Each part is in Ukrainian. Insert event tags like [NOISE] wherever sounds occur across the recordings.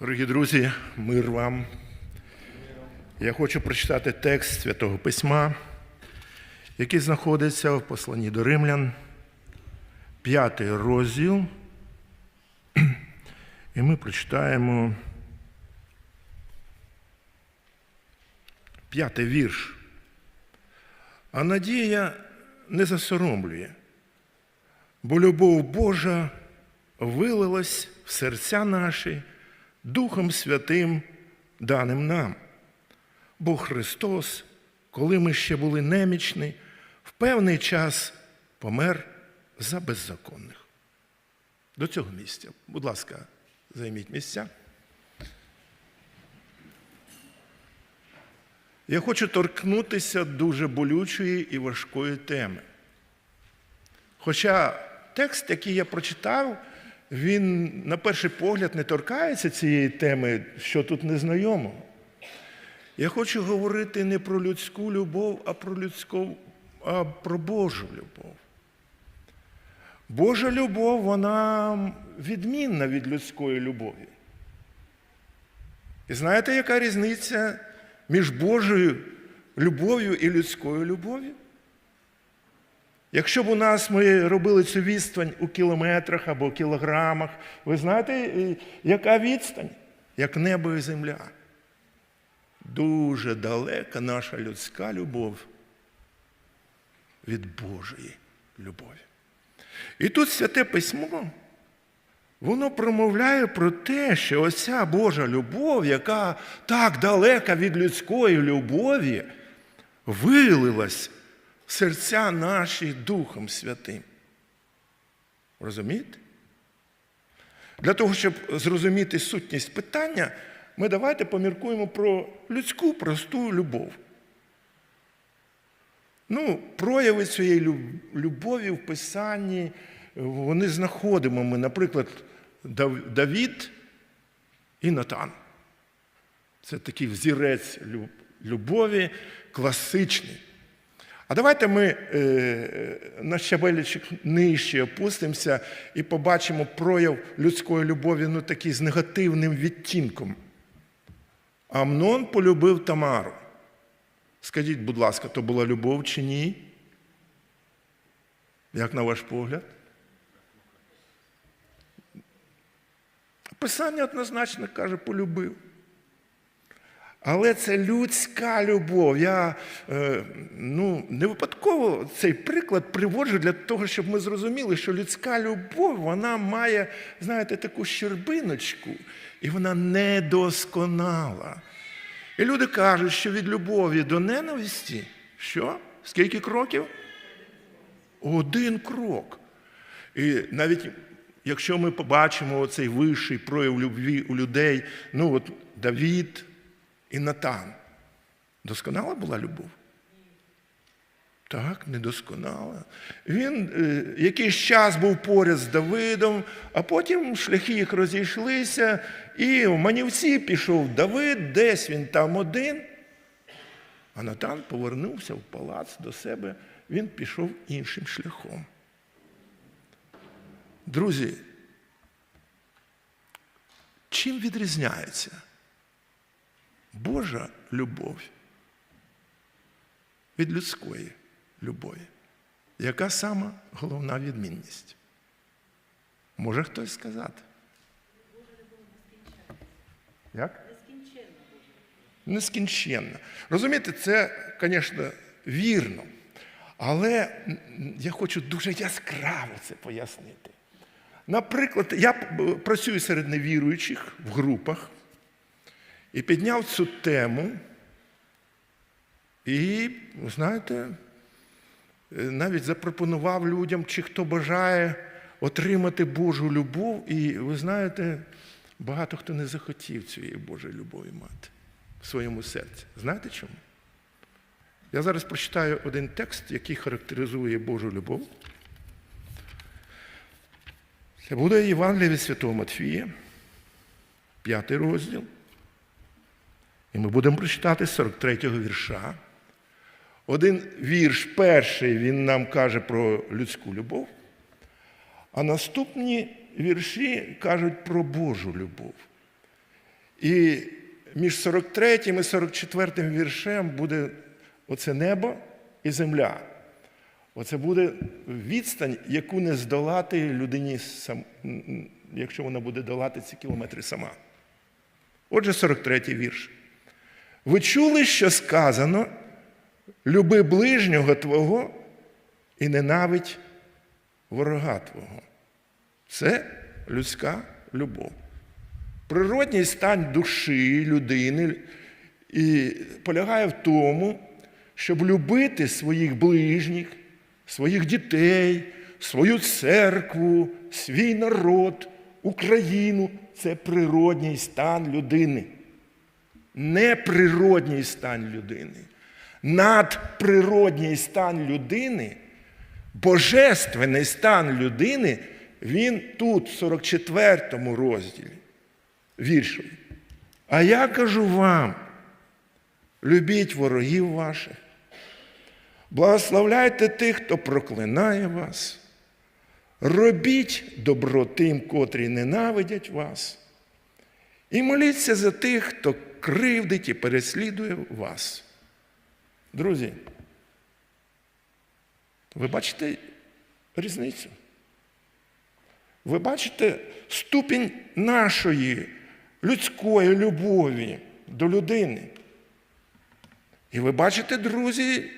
Дорогі друзі, мир вам. Я хочу прочитати текст Святого Письма, який знаходиться в посланні до римлян, п'ятий розділ. І ми прочитаємо п'ятий вірш. А надія не засоромлює, бо любов Божа вилилась в серця наші Духом Святим, даним нам. Бо Христос, коли ми ще були немічні, в певний час помер за беззаконних. До цього місця. Будь ласка, займіть місця. Я хочу торкнутися дуже болючої і важкої теми. Хоча текст, який я прочитав, він на перший погляд не торкається цієї теми, що тут незнайомого. Я хочу говорити не про людську любов, а про людську, а про Божу любов. Божа любов, вона відмінна від людської любові. І знаєте, яка різниця між Божою любов'ю і людською любов'ю? Якщо б у нас ми робили цю відстань у кілометрах або кілограмах, ви знаєте, яка відстань? Як небо і земля. Дуже далека наша людська любов від Божої любові. І тут святе письмо, воно промовляє про те, що оця Божа любов, яка так далека від людської любові, вилилась серця наші Духом Святим. Розумієте? Для того, щоб зрозуміти сутність питання, ми давайте поміркуємо про людську просту любов. Ну, прояви цієї любові в Писанні, вони знаходимо ми, наприклад, Давід і Натан. Це такий взірець любові, класичний. А давайте ми е, на щабелечок нижче опустимося і побачимо прояв людської любові ну, такий з негативним відтінком. Амнон полюбив Тамару. Скажіть, будь ласка, то була любов чи ні? Як на ваш погляд? Писання однозначно каже, полюбив. Але це людська любов. Я е, ну, не випадково цей приклад приводжу для того, щоб ми зрозуміли, що людська любов вона має, знаєте, таку щербиночку, і вона недосконала. І люди кажуть, що від любові до ненависті, що? Скільки кроків? Один крок. І навіть якщо ми побачимо цей вищий прояв любві у людей, ну от Давід і Натан, досконала була любов? Так, недосконала. Він е, якийсь час був поряд з Давидом, а потім шляхи їх розійшлися, і в манівці пішов Давид, десь він там один. А Натан повернувся в палац до себе, він пішов іншим шляхом. Друзі, чим відрізняється Божа любов від людської любові? Яка сама головна відмінність? Може хтось сказати? Як? Нескінченна. Розумієте, це, звісно, вірно. Але я хочу дуже яскраво це пояснити. Наприклад, я працюю серед невіруючих в групах і підняв цю тему. І, знаєте, навіть запропонував людям, чи хто бажає отримати Божу любов. І ви знаєте, багато хто не захотів цієї Божої любові мати в своєму серці. Знаєте чому? Я зараз прочитаю один текст, який характеризує Божу любов. Це буде Євангелія від Святого Матфія, п'ятий розділ. І ми будемо прочитати 43-го вірша. Один вірш перший він нам каже про людську любов, а наступні вірші кажуть про Божу любов. І між 43 і 44 віршем буде оце небо і земля. Оце буде відстань, яку не здолати людині, якщо вона буде долати ці кілометри сама. Отже, 43 вірш. Ви чули, що сказано: люби ближнього Твого і ненавидь ворога Твого. Це людська любов. Природній стан душі людини і полягає в тому, щоб любити своїх ближніх, своїх дітей, свою церкву, свій народ, Україну це природній стан людини. Неприродній стан людини. Надприродній стан людини, божественний стан людини, він тут, в 44 розділі віршу. А я кажу вам, любіть ворогів ваших, благословляйте тих, хто проклинає вас, робіть добро тим, котрі ненавидять вас, і моліться за тих, хто кривдить і переслідує вас. Друзі, ви бачите різницю? Ви бачите ступінь нашої людської любові до людини. І ви бачите, друзі,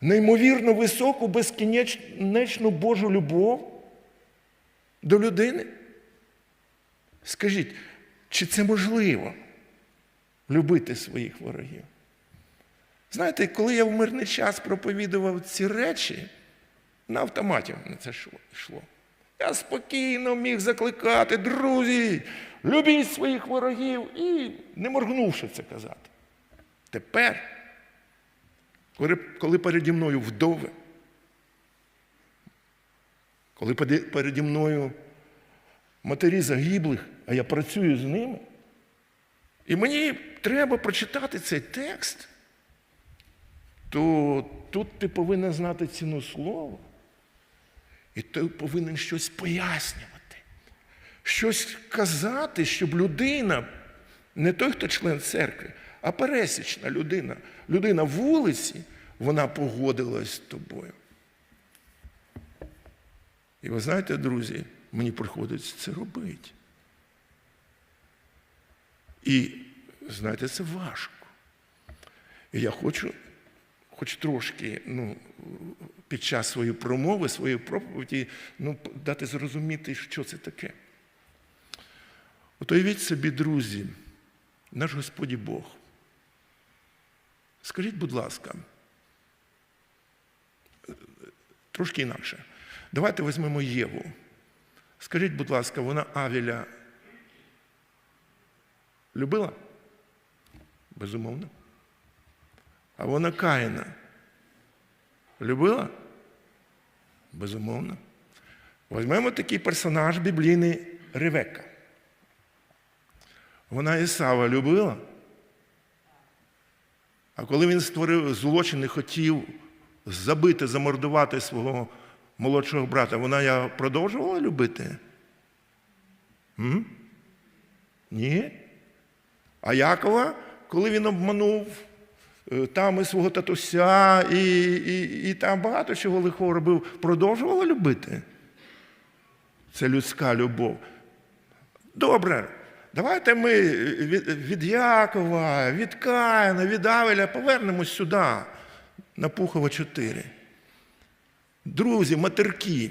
неймовірно високу, безкінечну Божу любов до людини. Скажіть, чи це можливо любити своїх ворогів? Знаєте, коли я в мирний час проповідував ці речі, на автоматі на це йшло. Я спокійно міг закликати, друзі, любіть своїх ворогів і не моргнувши це казати. Тепер, коли, коли переді мною вдови, коли переді мною матері загиблих, а я працюю з ними, і мені треба прочитати цей текст, то тут ти повинен знати ціну слова. І ти повинен щось пояснювати, щось казати, щоб людина, не той, хто член церкви, а пересічна людина, людина вулиці, вона погодилась з тобою. І ви знаєте, друзі, мені приходиться це робити. І, знаєте, це важко. І я хочу, хоч трошки, ну, під час своєї промови, своєї проповіді, ну, дати зрозуміти, що це таке. От уявіть собі, друзі, наш Господь Бог. Скажіть, будь ласка, трошки інакше. Давайте візьмемо Єву. Скажіть, будь ласка, вона Авіля любила? Безумовно. А вона Каїна любила? Безумовно. Візьмемо такий персонаж біблійний Ревека. Вона Ісава любила. А коли він створив злочин і хотів забити, замордувати свого молодшого брата, вона я продовжувала любити? М? Ні. А Якова, коли він обманув е, там і свого татуся, і, і, і там багато чого лихого робив, продовжувала любити? Це людська любов. Добре. Давайте ми від, від Якова, від Каїна, від Авеля повернемось сюди, на Пухова 4. Друзі, матерки,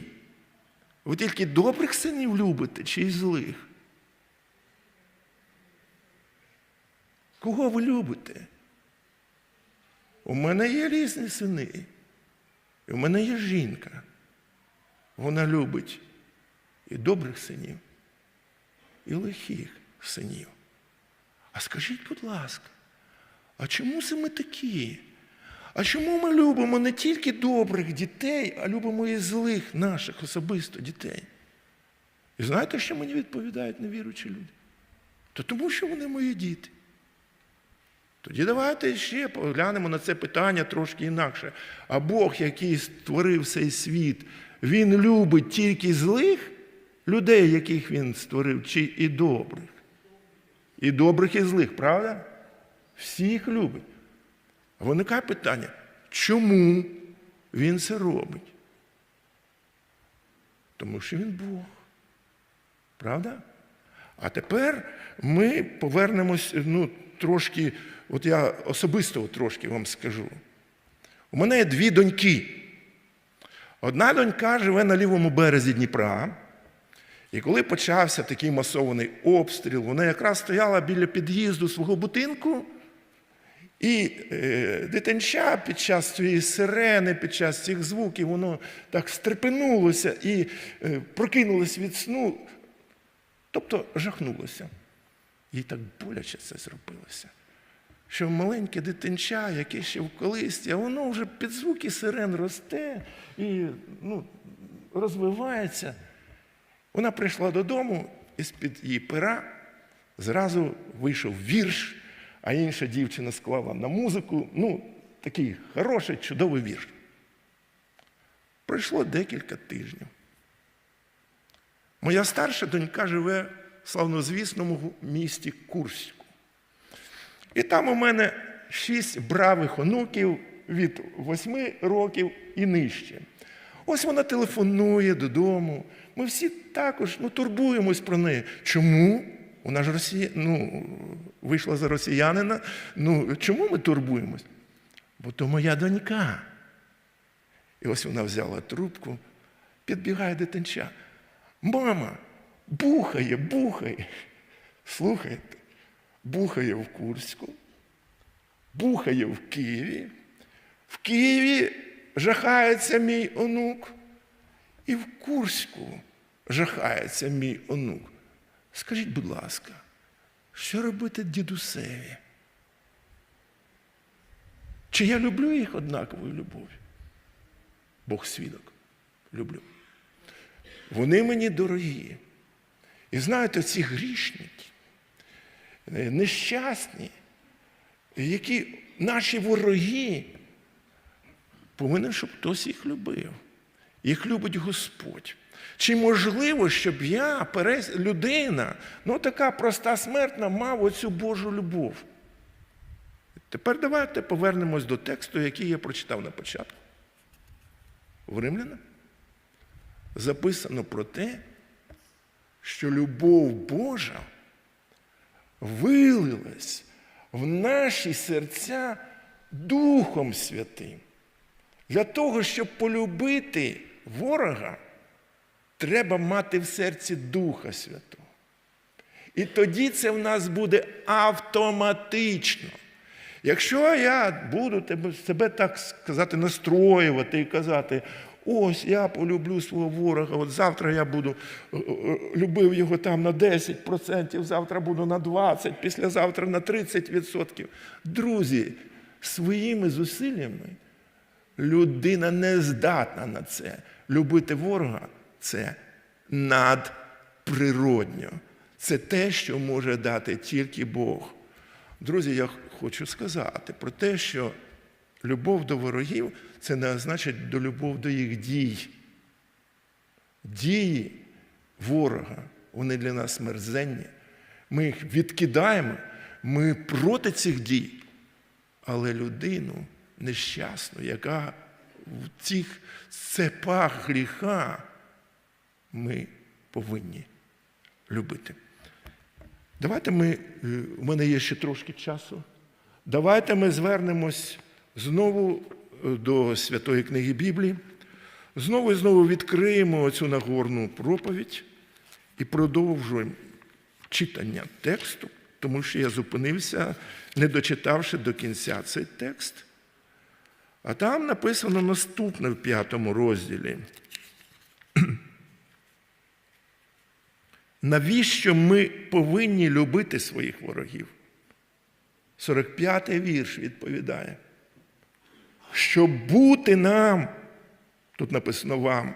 ви тільки добрих синів любите чи й злих? Кого ви любите? У мене є різні сини. І у мене є жінка. Вона любить і добрих синів, і лихих синів. А скажіть, будь ласка, а чому це ми такі? А чому ми любимо не тільки добрих дітей, а любимо і злих наших особисто дітей? І знаєте, що мені відповідають невіруючі люди? То тому, що вони мої діти. Тоді давайте ще поглянемо на це питання трошки інакше. А Бог, який створив цей світ, Він любить тільки злих людей, яких Він створив, чи і добрих? І добрих, і злих, правда? Всіх любить. Виникає питання, чому він це робить? Тому що він Бог. Правда? А тепер ми повернемось ну, трошки, от я особисто трошки вам скажу. У мене є дві доньки. Одна донька живе на лівому березі Дніпра. І коли почався такий масований обстріл, вона якраз стояла біля під'їзду свого будинку, і е, дитинча під час цієї сирени, під час цих звуків, воно так стрепенулося і е, прокинулося від сну, тобто жахнулося. Їй так боляче це зробилося. Що маленьке дитинча, яке ще в колисті, а воно вже під звуки сирен росте і ну, розвивається. Вона прийшла додому, і з-під її пера зразу вийшов вірш, а інша дівчина склала на музику. Ну, такий хороший, чудовий вірш. Пройшло декілька тижнів. Моя старша донька живе в славнозвісному місті Курську. І там у мене шість бравих онуків від восьми років і нижче. Ось вона телефонує додому. Ми всі також ну, турбуємось про неї. Чому? Вона ж росія... ну, вийшла за росіянина. Ну, чому ми турбуємось? Бо то моя донька. І ось вона взяла трубку, підбігає дитинча. Мама, бухає, бухає. Слухайте, бухає в Курську, бухає в Києві. В Києві жахається мій онук. І в Курську жахається мій онук. Скажіть, будь ласка, що робити дідусеві? Чи я люблю їх однаковою любов'ю? Бог свідок. Люблю. Вони мені дорогі. І знаєте, ці грішники, е, нещасні, які наші вороги, повинен, щоб хтось їх любив. Їх любить Господь. Чи можливо, щоб я, людина, ну така проста смертна, мав оцю Божу любов? Тепер давайте повернемось до тексту, який я прочитав на початку. В Римляна записано про те, що любов Божа вилилась в наші серця Духом Святим. Для того, щоб полюбити ворога, треба мати в серці Духа Святого. І тоді це в нас буде автоматично. Якщо я буду себе так сказати, настроювати і казати, ось я полюблю свого ворога, от завтра я буду е, е, любив його там на 10%, завтра буду на 20%, післязавтра на 30%. Друзі, своїми зусиллями людина не здатна на це. Любити ворога це надприродньо. Це те, що може дати тільки Бог. Друзі, я хочу сказати про те, що любов до ворогів це не означає до любов до їх дій. Дії ворога, вони для нас мерзенні. Ми їх відкидаємо, ми проти цих дій. Але людину нещасну, яка в цих цепах гріха, ми повинні любити. Давайте ми, е, у мене є ще трошки часу. Давайте ми звернемось знову до Святої книги Біблії. Знову і знову відкриємо цю нагорну проповідь і продовжуємо читання тексту, тому що я зупинився, не дочитавши до кінця цей текст. А там написано наступне в п'ятому розділі. [CLEARS THROAT] Навіщо ми повинні любити своїх ворогів? 45-й вірш відповідає. Щоб бути нам, тут написано вам,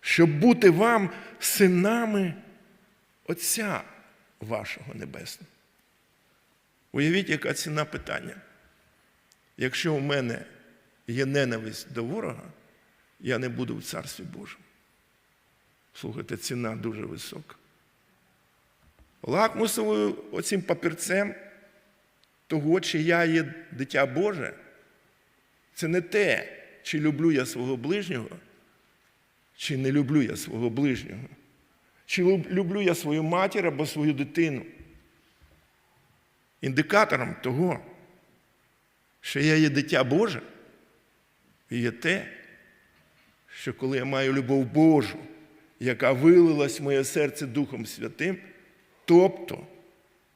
щоб бути вам синами Отця вашого Небесного. Уявіть, яка ціна питання. Якщо у мене є ненависть до ворога, я не буду в Царстві Божому. Слухайте, ціна дуже висока. Лакмусовою оцим папірцем того, чи я є дитя Боже, це не те, чи люблю я свого ближнього, чи не люблю я свого ближнього, чи люблю я свою матір або свою дитину. Індикатором того, що я є дитя Боже, є те, що коли я маю любов Божу, яка вилилась в моє серце Духом Святим, тобто,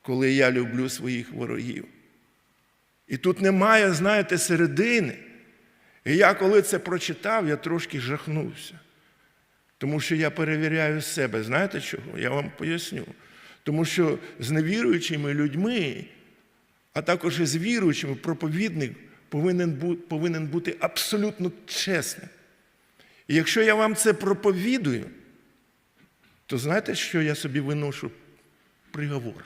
коли я люблю своїх ворогів. І тут немає, знаєте, середини. І я, коли це прочитав, я трошки жахнувся. Тому що я перевіряю себе. Знаєте чого? Я вам поясню. Тому що з невіруючими людьми, а також і з віруючими, проповідник повинен бу- повинен бути абсолютно чесним. І якщо я вам це проповідую, то знаєте, що я собі виношу приговор?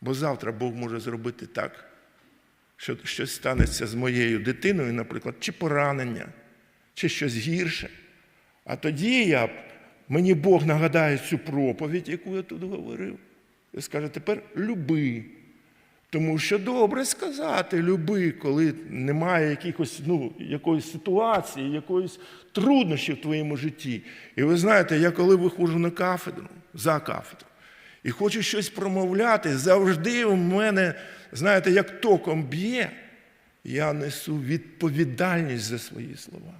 Бо завтра Бог може зробити так, що щось станеться з моєю дитиною, наприклад, чи поранення, чи щось гірше. А тоді я, мені Бог нагадає цю проповідь, яку я тут говорив, і скаже, тепер люби. Тому що добре сказати люби, коли немає якихось, ну, якоїсь ситуації, якоїсь труднощів в твоєму житті. І ви знаєте, я коли виходжу на кафедру, за кафедру, і хочу щось промовляти, завжди у мене, знаєте, як током б'є, я несу відповідальність за свої слова.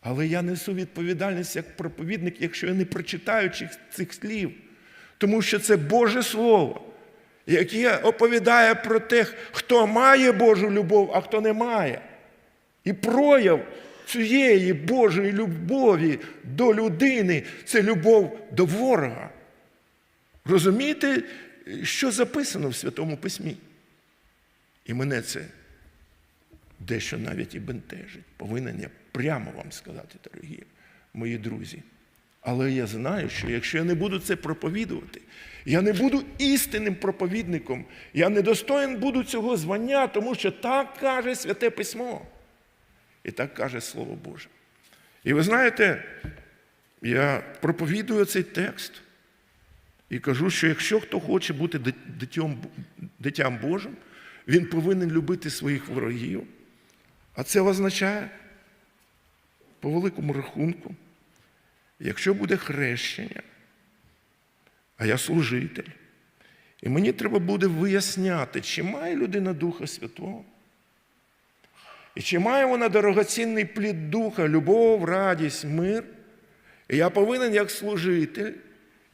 Але я несу відповідальність як проповідник, якщо я не прочитаю цих- слів. Тому що це Боже Слово, яке оповідає про те, хто має Божу любов, а хто не має. І прояв цієї Божої любові до людини це любов до ворога. Розумієте, що записано в Святому Письмі? І мене це дещо навіть і бентежить. Повинен я прямо вам сказати, дорогі мої друзі. Але я знаю, що якщо я не буду це проповідувати, я не буду істинним проповідником, я недостоїн буду цього звання, тому що так каже Святе Письмо. І так каже Слово Боже. І ви знаєте, я проповідую цей текст і кажу, що якщо хто хоче бути дитям, дитям Божим, він повинен любити своїх ворогів. А це означає, по великому рахунку, якщо буде хрещення, а я служитель, і мені треба буде виясняти, чи має людина Духа Святого, і чи має вона дорогоцінний плід Духа, любов, радість, мир, і я повинен, як служитель,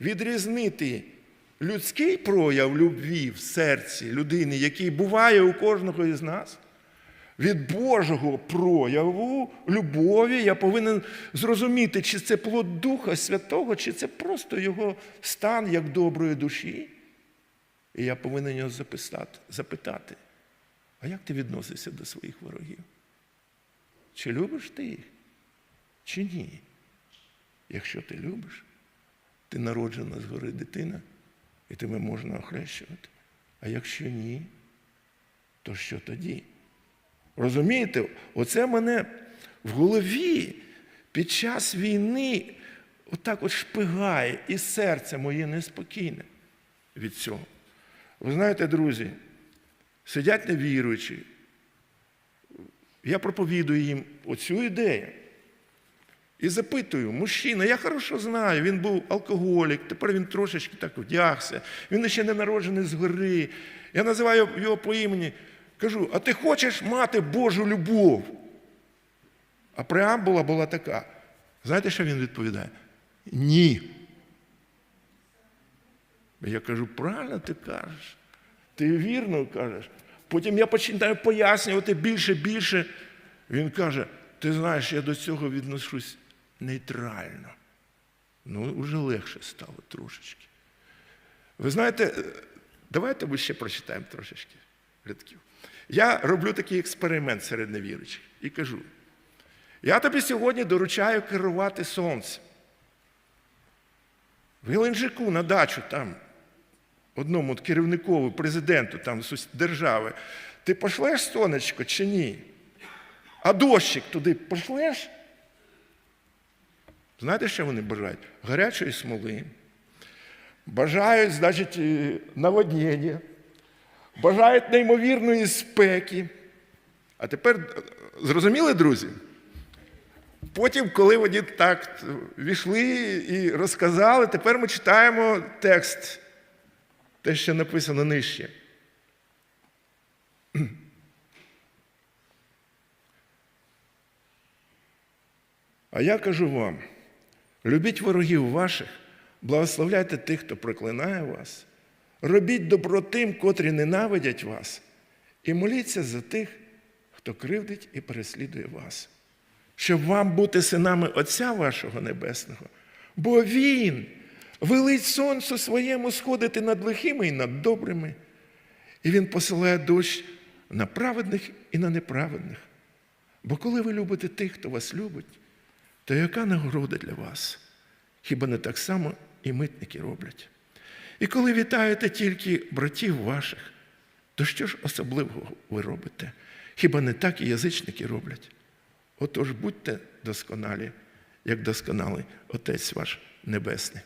відрізнити людський прояв любві в серці людини, який буває у кожного із нас. Від Божого прояву любові я повинен зрозуміти, чи це плод Духа Святого, чи це просто його стан як доброї душі. І я повинен його записати, запитати, а як ти відносишся до своїх ворогів? Чи любиш ти їх, чи ні? Якщо ти любиш, ти народжена згори дитина, і тебе можна охрещувати. А якщо ні, то що тоді? Розумієте, оце мене в голові під час війни отак от шпигає, і серце моє неспокійне від цього. Ви знаєте, друзі, сидять невіруючі. Я проповідую їм оцю ідею. І запитую, мужчина, я хорошо знаю, він був алкоголік, тепер він трошечки так вдягся, він ще не народжений згори. Я називаю його по імені, кажу, а ти хочеш мати Божу любов? А преамбула була така. Знаєте, що він відповідає? Ні. Я кажу, правильно ти кажеш. Ти вірно кажеш. Потім я починаю пояснювати більше, більше. Він каже, ти знаєш, я до цього відношусь нейтрально. Ну, вже легше стало трошечки. Ви знаєте, давайте ми ще прочитаємо трошечки рядків. Я роблю такий експеримент серед невіруючих і кажу: я тобі сьогодні доручаю керувати сонцем. В Геленджику на дачу там, одному керівникову, президенту там, держави, ти пошлеш сонечко чи ні? А дощик туди пошлеш? Знаєте, що вони бажають? Гарячої смоли, бажають, значить, е, наводнення, бажають неймовірної спеки. А тепер е, зрозуміли, друзі? Потім, коли вони так війшли і розказали, тепер ми читаємо текст, те, що написано нижче. [CLEARS THROAT] А я кажу вам: любіть ворогів ваших, благословляйте тих, хто проклинає вас, робіть добро тим, котрі ненавидять вас, і моліться за тих, хто кривдить і переслідує вас, щоб вам бути синами Отця вашого Небесного, бо Він велить сонцю своєму сходити над лихими і над добрими, і Він посилає дощ на праведних і на неправедних. Бо коли ви любите тих, хто вас любить, то яка нагорода для вас? Хіба не так само і митники роблять? І коли вітаєте тільки братів ваших, то що ж особливого ви робите? Хіба не так і язичники роблять? Отож будьте досконалі, як досконалий Отець ваш Небесний.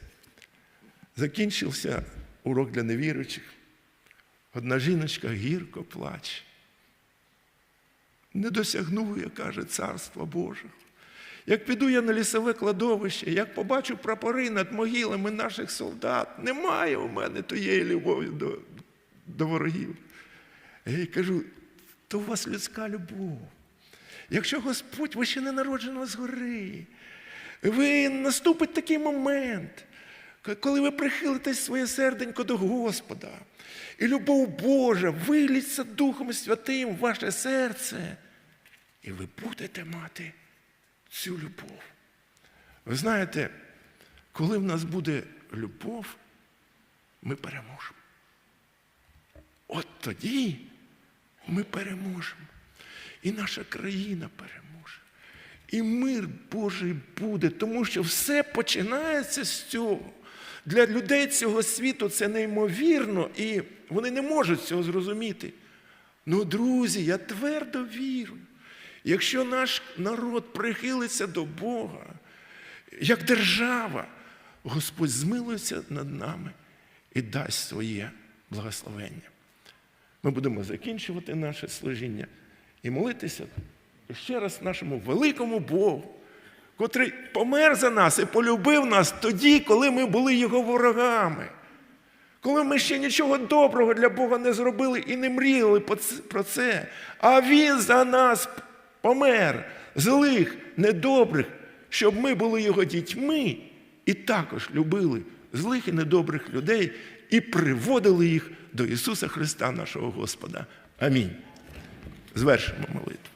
Закінчився урок для невіруючих. Одна жіночка гірко плаче. Не досягну, я каже, царства Божого. Як піду я на лісове кладовище, як побачу прапори над могилами наших солдат, немає у мене тієї любові до, до ворогів. Я їй кажу, то у вас людська любов. Якщо Господь, ви ще не народжено згори, ви наступить такий момент, коли ви прихилитесь своє серденько до Господа, і любов Божа виліться Духом Святим в ваше серце, і ви будете мати цю любов. Ви знаєте, коли в нас буде любов, ми переможемо. От тоді ми переможемо. І наша країна переможе. І мир Божий буде, тому що все починається з цього. Для людей цього світу це неймовірно, і вони не можуть цього зрозуміти. Ну, друзі, я твердо вірю. Якщо наш народ прихилиться до Бога, як держава, Господь змилується над нами і дасть своє благословення. Ми будемо закінчувати наше служіння і молитися ще раз нашому великому Богу, котрий помер за нас і полюбив нас тоді, коли ми були його ворогами. Коли ми ще нічого доброго для Бога не зробили і не мріяли про це, а Він за нас помер, злих, недобрих, щоб ми були його дітьми і також любили злих і недобрих людей і приводили їх до Ісуса Христа, нашого Господа. Амінь. Звершимо молитву.